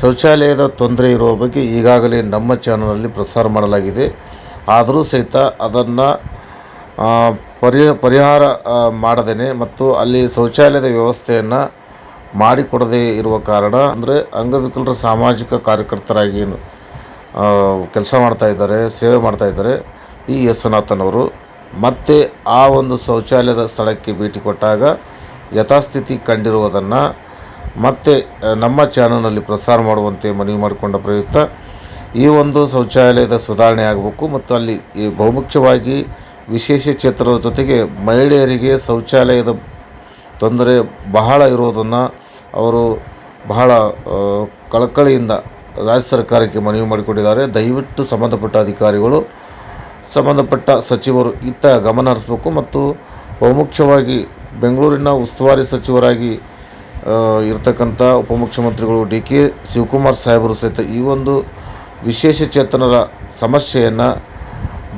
ಶೌಚಾಲಯದ ತೊಂದರೆ ಇರುವ ಬಗ್ಗೆ ಈಗಾಗಲೇ ನಮ್ಮ ಚಾನಲಲ್ಲಿ ಪ್ರಸಾರ ಮಾಡಲಾಗಿದೆ. ಆದರೂ ಸಹಿತ ಅದನ್ನು ಪರಿ ಪರಿಹಾರ ಮಾಡದೇ ಮತ್ತು ಅಲ್ಲಿ ಶೌಚಾಲಯದ ವ್ಯವಸ್ಥೆಯನ್ನು ಮಾಡಿಕೊಡದೇ ಇರುವ ಕಾರಣ ಅಂದರೆ ಅಂಗವಿಕಲರ ಸಾಮಾಜಿಕ ಕಾರ್ಯಕರ್ತರಾಗಿ ಕೆಲಸ ಮಾಡ್ತಾ ಇದ್ದಾರೆ, ಸೇವೆ ಮಾಡ್ತಾ ಇದ್ದಾರೆ ಪಿ. ಯಶನಾಥನ್ ಅವರು ಮತ್ತೆ ಆ ಒಂದು ಶೌಚಾಲಯದ ಸ್ಥಳಕ್ಕೆ ಭೇಟಿ ಕೊಟ್ಟಾಗ ಯಥಾಸ್ಥಿತಿ ಕಂಡಿರುವುದನ್ನು ಮತ್ತೆ ನಮ್ಮ ಚಾನಲ್ನಲ್ಲಿ ಪ್ರಸಾರ ಮಾಡುವಂತೆ ಮನವಿ ಮಾಡಿಕೊಂಡ ಪ್ರಯುಕ್ತ ಈ ಒಂದು ಶೌಚಾಲಯದ ಸುಧಾರಣೆ ಆಗಬೇಕು ಮತ್ತು ಅಲ್ಲಿ ಈ ಬಹುಮುಖ್ಯವಾಗಿ ವಿಶೇಷ ಕ್ಷೇತ್ರದ ಜೊತೆಗೆ ಮಹಿಳೆಯರಿಗೆ ಶೌಚಾಲಯದ ತೊಂದರೆ ಬಹಳ ಇರೋದನ್ನು ಅವರು ಬಹಳ ಕಳಕಳಿಯಿಂದ ರಾಜ್ಯ ಸರ್ಕಾರಕ್ಕೆ ಮನವಿ ಮಾಡಿಕೊಂಡಿದ್ದಾರೆ. ದಯವಿಟ್ಟು ಸಂಬಂಧಪಟ್ಟ ಅಧಿಕಾರಿಗಳು, ಸಂಬಂಧಪಟ್ಟ ಸಚಿವರು ಇತ್ತ ಗಮನ ಹರಿಸಬೇಕು ಮತ್ತು ಬಹುಮುಖ್ಯವಾಗಿ ಬೆಂಗಳೂರಿನ ಉಸ್ತುವಾರಿ ಸಚಿವರಾಗಿ ಇರ್ತಕ್ಕಂಥ ಉಪಮುಖ್ಯಮಂತ್ರಿಗಳು ಡಿ ಕೆ ಶಿವಕುಮಾರ್ ಸಾಹೇಬರು ಸಹಿತ ಈ ಒಂದು ವಿಶೇಷ ಚೇತನರ ಸಮಸ್ಯೆಯನ್ನು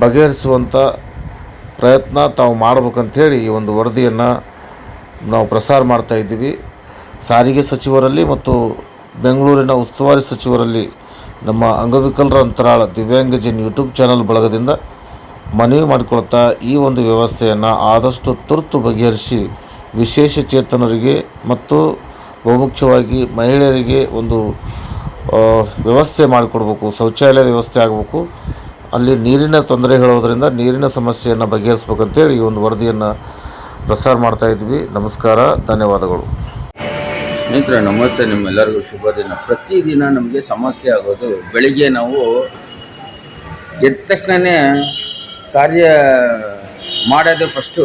ಬಗೆಹರಿಸುವಂಥ ಪ್ರಯತ್ನ ತಾವು ಮಾಡ್ಬೇಕಂಥೇಳಿ ಈ ಒಂದು ವರದಿಯನ್ನು ನಾವು ಪ್ರಸಾರ ಮಾಡ್ತಾ ಇದ್ದೀವಿ. ಸಾರಿಗೆ ಸಚಿವರಲ್ಲಿ ಮತ್ತು ಬೆಂಗಳೂರಿನ ಉಸ್ತುವಾರಿ ಸಚಿವರಲ್ಲಿ ನಮ್ಮ ಅಂಗವಿಕಲರ ಅಂತರಾಳ ದಿವ್ಯಾಂಗಜನ್ ಯೂಟ್ಯೂಬ್ ಚಾನಲ್ ಬಳಗದಿಂದ ಮನವಿ ಮಾಡಿಕೊಳ್ತಾ ಈ ಒಂದು ವ್ಯವಸ್ಥೆಯನ್ನು ಆದಷ್ಟು ತುರ್ತು ಬಗೆಹರಿಸಿ ವಿಶೇಷ ಚೇತನರಿಗೆ ಮತ್ತು ಬಹುಮುಖ್ಯವಾಗಿ ಮಹಿಳೆಯರಿಗೆ ಒಂದು ವ್ಯವಸ್ಥೆ ಮಾಡಿಕೊಡ್ಬೇಕು, ಶೌಚಾಲಯದ ವ್ಯವಸ್ಥೆ ಆಗಬೇಕು. ಅಲ್ಲಿ ನೀರಿನ ತೊಂದರೆ ಹೇಳೋದ್ರಿಂದ ನೀರಿನ ಸಮಸ್ಯೆಯನ್ನು ಬಗೆಹರಿಸ್ಬೇಕಂತೇಳಿ ಈ ಒಂದು ವರದಿಯನ್ನು ಪ್ರಸಾರ ಮಾಡ್ತಾ ಇದ್ವಿ. ನಮಸ್ಕಾರ, ಧನ್ಯವಾದಗಳು. ಸ್ನೇಹಿತರೆ, ನಮಸ್ತೆ. ನಿಮ್ಮೆಲ್ಲರಿಗೂ ಶುಭ ದಿನ. ಪ್ರತಿದಿನ ನಮಗೆ ಸಮಸ್ಯೆ ಆಗೋದು ಬೆಳಿಗ್ಗೆ ನಾವು ಎದ್ದ ತಕ್ಷಣವೇ ಕಾರ್ಯ ಮಾಡೋದೇ ಫಸ್ಟು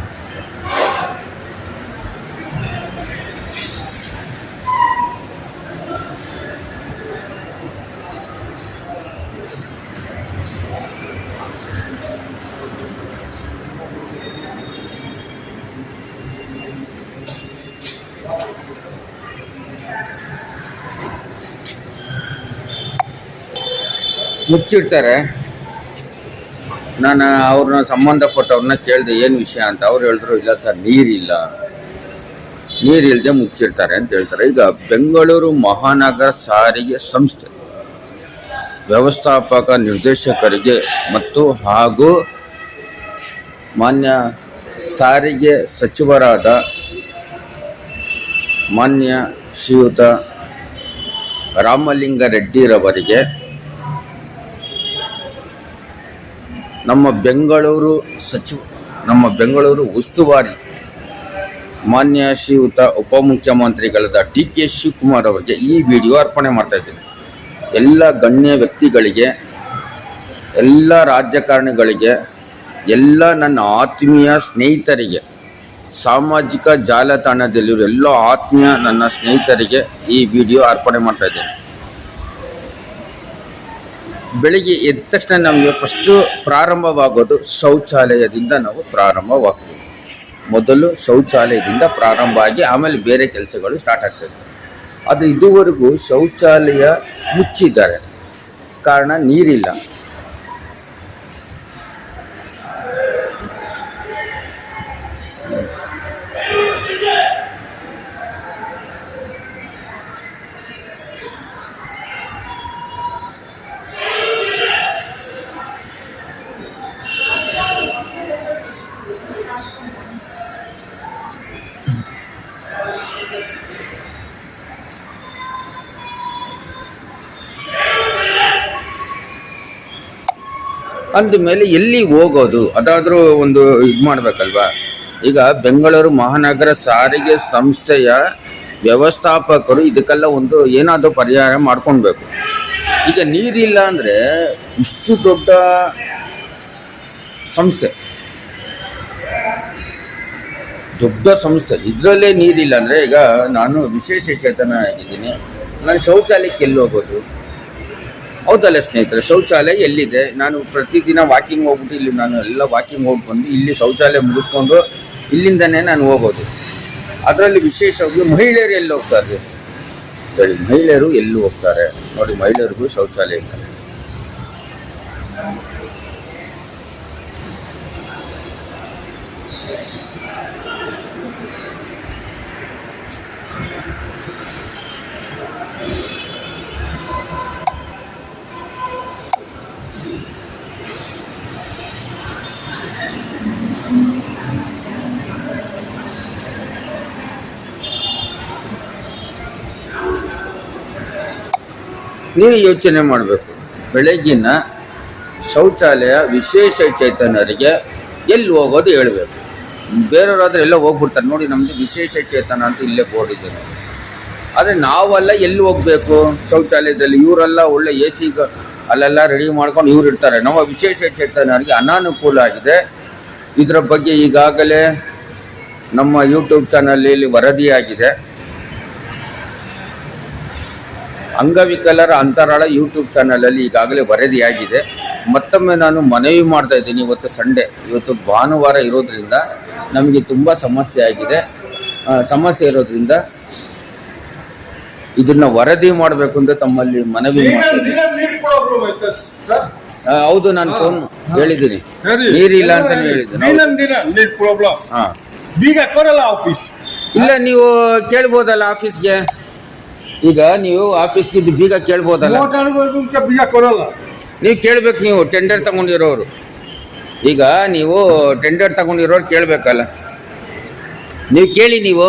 ಮುಚ್ಚಿಡ್ತಾರೆ. ನಾನು ಅವ್ರನ್ನ ಸಂಬಂಧಪಟ್ಟವ್ರನ್ನ ಕೇಳಿದೆ, ಏನು ವಿಷಯ? ಅಂತ ಅವ್ರು ಹೇಳಿದ್ರು, ಇಲ್ಲ ಸರ್, ನೀರಿಲ್ಲ. ನೀರಿಲ್ಲದೆ ಮುಚ್ಚಿರ್ತಾರೆ ಅಂತ ಹೇಳ್ತಾರೆ. ಈಗ ಬೆಂಗಳೂರು ಮಹಾನಗರ ಸಾರಿಗೆ ಸಂಸ್ಥೆ ವ್ಯವಸ್ಥಾಪಕ ನಿರ್ದೇಶಕರಿಗೆ ಮತ್ತು ಹಾಗೂ ಮಾನ್ಯ ಸಾರಿಗೆ ಸಚಿವರಾದ ಮಾನ್ಯ ಶ್ರೀಯುತ ರಾಮಲಿಂಗಾರೆಡ್ಡಿರವರಿಗೆ ನಮ್ಮ ಬೆಂಗಳೂರು ಸಚಿವ, ನಮ್ಮ ಬೆಂಗಳೂರು ಉಸ್ತುವಾರಿ ಮಾನ್ಯ ಶ್ರೀಯುತ ಉಪಮುಖ್ಯಮಂತ್ರಿಗಳಾದ ಡಿ ಕೆ ಶಿವಕುಮಾರ್ ಅವರಿಗೆ ಈ ವಿಡಿಯೋ ಅರ್ಪಣೆ ಮಾಡ್ತಾ ಇದ್ದೀನಿ. ಎಲ್ಲ ಗಣ್ಯ ವ್ಯಕ್ತಿಗಳಿಗೆ, ಎಲ್ಲ ರಾಜಕಾರಣಿಗಳಿಗೆ, ಎಲ್ಲ ನನ್ನ ಆತ್ಮೀಯ ಸ್ನೇಹಿತರಿಗೆ, ಸಾಮಾಜಿಕ ಜಾಲತಾಣದಲ್ಲಿರೋ ಎಲ್ಲ ಆತ್ಮೀಯ ನನ್ನ ಸ್ನೇಹಿತರಿಗೆ ಈ ವಿಡಿಯೋ ಅರ್ಪಣೆ ಮಾಡ್ತಾ ಇದ್ದೀನಿ. ಬೆಳಿಗ್ಗೆ ಎದ್ದ ತಕ್ಷಣ ನಮಗೆ ಫಸ್ಟು ಪ್ರಾರಂಭವಾಗೋದು ಶೌಚಾಲಯದಿಂದ ನಾವು ಪ್ರಾರಂಭವಾಗ್ತೀವಿ. ಮೊದಲು ಶೌಚಾಲಯದಿಂದ ಪ್ರಾರಂಭ ಆಗಿ ಆಮೇಲೆ ಬೇರೆ ಕೆಲಸಗಳು ಸ್ಟಾರ್ಟ್ ಆಗ್ತದೆ. ಅದು ಇದುವರೆಗೂ ಶೌಚಾಲಯ ಮುಚ್ಚಿದ್ದಾರೆ. ಕಾರಣ ನೀರಿಲ್ಲ. ಅಂದಮೇಲೆ ಎಲ್ಲಿ ಹೋಗೋದು? ಅದಾದರೂ ಒಂದು ಇದು ಮಾಡಬೇಕಲ್ವಾ? ಈಗ ಬೆಂಗಳೂರು ಮಹಾನಗರ ಸಾರಿಗೆ ಸಂಸ್ಥೆಯ ವ್ಯವಸ್ಥಾಪಕರು ಇದಕ್ಕೆಲ್ಲ ಒಂದು ಏನಾದರೂ ಪರಿಹಾರ ಮಾಡ್ಕೊಳ್ಬೇಕು ಈಗ ನೀರಿಲ್ಲ ಅಂದರೆ ಇಷ್ಟು ದೊಡ್ಡ ಸಂಸ್ಥೆ. ದೊಡ್ಡ ಸಂಸ್ಥೆ. ಇದರಲ್ಲೇ ನೀರಿಲ್ಲ ಅಂದರೆ ಈಗ ನಾನು ವಿಶೇಷ ಚೇತನ ಆಗಿದ್ದೀನಿ. ನಾನು ಶೌಚಾಲಯಕ್ಕೆ ಎಲ್ಲಿ ಹೋಗೋದು? ಹೌದಲ್ಲ ಸ್ನೇಹಿತರೆ, ಶೌಚಾಲಯ ಎಲ್ಲಿದೆ? ನಾನು ಪ್ರತಿದಿನ ವಾಕಿಂಗ್ ಹೋಗ್ಬಿಟ್ಟು ಇಲ್ಲಿ ನಾನು ಎಲ್ಲ ವಾಕಿಂಗ್ ಹೋಗಿ ಬಂದು ಇಲ್ಲಿ ಶೌಚಾಲಯ ಮುಗಿಸ್ಕೊಂಡು ಇಲ್ಲಿಂದನೇ ನಾನು ಹೋಗೋದು. ಅದರಲ್ಲಿ ವಿಶೇಷವಾಗಿ ಮಹಿಳೆಯರು ಎಲ್ಲಿ ಹೋಗ್ತಾರೆ? ಹೇಳಿ, ಮಹಿಳೆಯರು ಎಲ್ಲಿ ಹೋಗ್ತಾರೆ? ನೋಡಿ, ಮಹಿಳೆಯರಿಗೂ ಶೌಚಾಲಯ ಇಲ್ಲ. ನೀವು ಯೋಚನೆ ಮಾಡಬೇಕು. ಬೆಳಗಿನ ಶೌಚಾಲಯ ವಿಶೇಷ ಚೇತನರಿಗೆ ಎಲ್ಲಿ ಹೋಗೋದು ಹೇಳಬೇಕು. ಬೇರೆಯವರಾದ್ರೆ ಎಲ್ಲ ಹೋಗ್ಬಿಡ್ತಾರೆ. ನೋಡಿ ನಮ್ಮದು ವಿಶೇಷ ಚೇತನ ಅಂತ ಇಲ್ಲೇ ಬೋರ್ಡ್ ಇದೆ. ಆದರೆ ನಾವೆಲ್ಲ ಎಲ್ಲಿ ಹೋಗಬೇಕು? ಶೌಚಾಲಯದಲ್ಲಿ ಇವರೆಲ್ಲ ಒಳ್ಳೆ ಎ ಸಿ ಅಲ್ಲೆಲ್ಲ ರೆಡಿ ಮಾಡ್ಕೊಂಡು ಇವ್ರು ಇರ್ತಾರೆ. ನಮ್ಮ ವಿಶೇಷ ಚೇತನರಿಗೆ ಅನಾನುಕೂಲ ಆಗಿದೆ. ಇದರ ಬಗ್ಗೆ ಈಗಾಗಲೇ ನಮ್ಮ ಯೂಟ್ಯೂಬ್ ಚಾನಲಲ್ಲಿ ವರದಿಯಾಗಿದೆ. ಅಂಗವಿಕಲರ ಅಂತರಾಳ ಯೂಟ್ಯೂಬ್ ಚಾನಲಲ್ಲಿ ಈಗಾಗಲೇ ವರದಿಯಾಗಿದೆ. ಮತ್ತೊಮ್ಮೆ ನಾನು ಮನವಿ ಮಾಡ್ತಾ ಇದ್ದೀನಿ ಇವತ್ತು ಸಂಡೇ. ಇವತ್ತು ಭಾನುವಾರ ಇರೋದ್ರಿಂದ ನಮಗೆ ತುಂಬ ಸಮಸ್ಯೆ ಆಗಿದೆ. ಸಮಸ್ಯೆ ಇರೋದ್ರಿಂದ ಇದನ್ನ ವರದಿ ಮಾಡಬೇಕು ಅಂತ ತಮ್ಮಲ್ಲಿ ಮನವಿ ಹೌದು ನಾನು ಫೋನ್ ಹೇಳಿದ್ದೀನಿ. ಹೇಳಿ. ನೀರಿಲ್ಲ ಅಂತ ಹೇಳಿದ್ದೀನಿ. ಬೀಗ ಕೊಡಲ್ಲ ಆಫೀಸ್ ಇಲ್ಲ ನೀವು ಕೇಳ್ಬೋದಲ್ಲ ಆಫೀಸ್ಗೆ ಈಗ ನೀವು ಆಫೀಸ್ಗೆ ಇದು ಬೀಗ ಕೇಳ್ಬೋದಲ್ಲ? ಬೀಗ ಕೊಡಲ್ಲ. ನೀವು ಕೇಳ್ಬೇಕು ನೀವು ಟೆಂಡರ್ ತಗೊಂಡಿರೋರು. ಈಗ ನೀವು ಟೆಂಡರ್ ತಗೊಂಡಿರೋರು ಕೇಳಬೇಕಲ್ಲ. ನೀವು ಕೇಳಿ ನೀವು.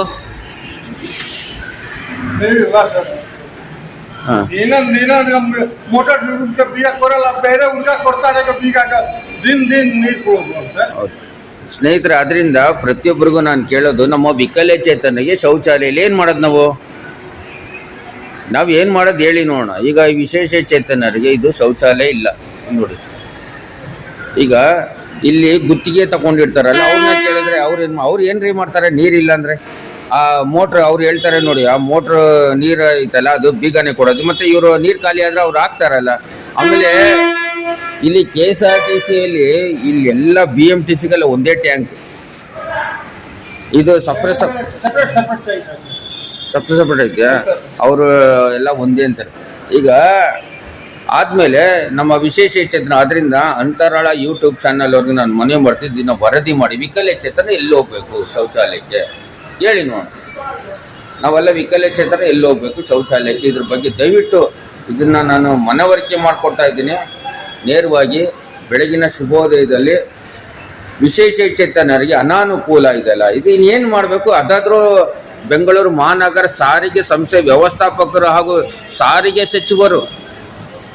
ಮೋಟಾರ್ ಬೀಗ ಕೊಡಲ್ಲ ಬೇರೆ ಹುಡುಗ ಕೊಡ್ತಾರೆ ಬೀಗ ದಿನ ದಿನ ನೀರು ಸರ್. ಸ್ನೇಹಿತರೆ ಅದರಿಂದ ಪ್ರತಿಯೊಬ್ಬರಿಗೂ ನಾನು ಕೇಳೋದು ನಮ್ಮ ವಿಕಲಚೇತನಿಗೆ ಶೌಚಾಲಯಲ್ಲಿ ಏನು ಮಾಡೋದು ನಾವು? ನಾವು ಏನು ಮಾಡೋದು ಹೇಳಿ ನೋಡೋಣ. ಈಗ ವಿಶೇಷ ಚೇತನರಿಗೆ ಇದು ಶೌಚಾಲಯ ಇಲ್ಲ. ನೋಡಿ. ಈಗ ಇಲ್ಲಿ ಗುತ್ತಿಗೆ ತಗೊಂಡಿರ್ತಾರಲ್ಲ ಅವ್ರನ್ನ ಕೇಳಿದ್ರೆ ಅವ್ರು ಏನು ಅವ್ರು ಏನು ರೀ ಮಾಡ್ತಾರೆ ನೀರಿಲ್ಲ ಅಂದರೆ? ಆ ಮೋಟ್ರ್ ಅವ್ರು ಹೇಳ್ತಾರೆ ನೋಡಿ, ಆ ಮೋಟ್ರ್ ನೀರು ಐತಲ್ಲ, ಅದು ಬೀಗನೆ ಕೊಡೋದು. ಮತ್ತು ಇವರು ನೀರು ಖಾಲಿ ಆದರೆ ಅವ್ರು ಹಾಕ್ತಾರಲ್ಲ. ಆಮೇಲೆ ಇಲ್ಲಿ ಕೆ ಎಸ್ ಆರ್ ಟಿ ಸಿಯಲ್ಲಿ ಇಲ್ಲಿ ಎಲ್ಲ ಬಿ ಎಂ ಟಿ ಸಿಗೆಲ್ಲ ಒಂದೇ ಟ್ಯಾಂಕ್. ಇದು ಸಪ್ರೇಟ್ ಸಪ್ ಸಪ್ರೇಟ್ ಸಪ್ರೇಟ್ ಸಪ್ರೇಟ್ ಅವರು ಎಲ್ಲ ಒಂದೇ ಅಂತಾರೆ. ಈಗ ಆದಮೇಲೆ ನಮ್ಮ ವಿಶೇಷ ಚೇತನ ಅದರಿಂದ ಅಂತರಾಳ ಯೂಟ್ಯೂಬ್ ಚಾನಲ್ ಅವ್ರಿಗೆ ನಾನು ಮನೆ ಮಾಡ್ತಿದ್ದು ದಿನ ವರದಿ ಮಾಡಿ ವಿಕಲಚೇತನ ಎಲ್ಲಿ ಹೋಗ್ಬೇಕು ಶೌಚಾಲಯಕ್ಕೆ? ಹೇಳಿ ನೋಡೋಣ. ನಾವೆಲ್ಲ ವಿಕಲಚೇತನ ಎಲ್ಲಿ ಹೋಗ್ಬೇಕು ಶೌಚಾಲಯಕ್ಕೆ? ಇದ್ರ ಬಗ್ಗೆ ದಯವಿಟ್ಟು ಇದನ್ನು ನಾನು ಮನವರಿಕೆ ಮಾಡಿಕೊಡ್ತಾ ಇದ್ದೀನಿ. ನೇರವಾಗಿ ಬೆಳಗಿನ ಶುಭೋದಯದಲ್ಲಿ ವಿಶೇಷ ಚೇತನರಿಗೆ ಅನಾನುಕೂಲ ಇದೆಲ್ಲ ಇದು ಇನ್ನೇನು ಮಾಡಬೇಕು? ಅದಾದರೂ ಬೆಂಗಳೂರು ಮಹಾನಗರ ಸಾರಿಗೆ ಸಂಸ್ಥೆ ವ್ಯವಸ್ಥಾಪಕರು ಹಾಗೂ ಸಾರಿಗೆ ಸಚಿವರು,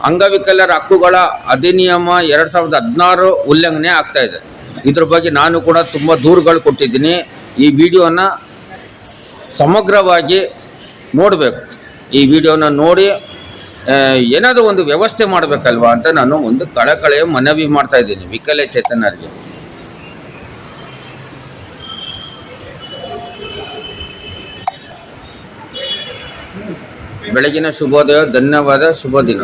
ಅಂಗವಿಕಲರ ಹಕ್ಕುಗಳ ಅಧಿನಿಯಮ ಎರಡು ಸಾವಿರದ ಹದಿನಾರು ಉಲ್ಲಂಘನೆ ಆಗ್ತಾ ಇದೆ. ಇದ್ರ ಬಗ್ಗೆ ನಾನು ಕೂಡ ತುಂಬ ದೂರುಗಳು ಕೊಟ್ಟಿದ್ದೀನಿ. ಈ ವಿಡಿಯೋನ ಸಮಗ್ರವಾಗಿ ನೋಡಬೇಕು. ಈ ವಿಡಿಯೋನ ನೋಡಿ ಏನಾದರೂ ಒಂದು ವ್ಯವಸ್ಥೆ ಮಾಡಬೇಕಲ್ವಾ ಅಂತ ನಾನು ಒಂದು ಕಳಕಳೆಯ ಮನವಿ ಮಾಡ್ತಾ ಇದ್ದೀನಿ. ವಿಕಲಚೇತನರಿಗೆ. ಬೆಳಗಿನ ಶುಭೋದಯ ಧನ್ಯವಾದ ಶುಭ ದಿನ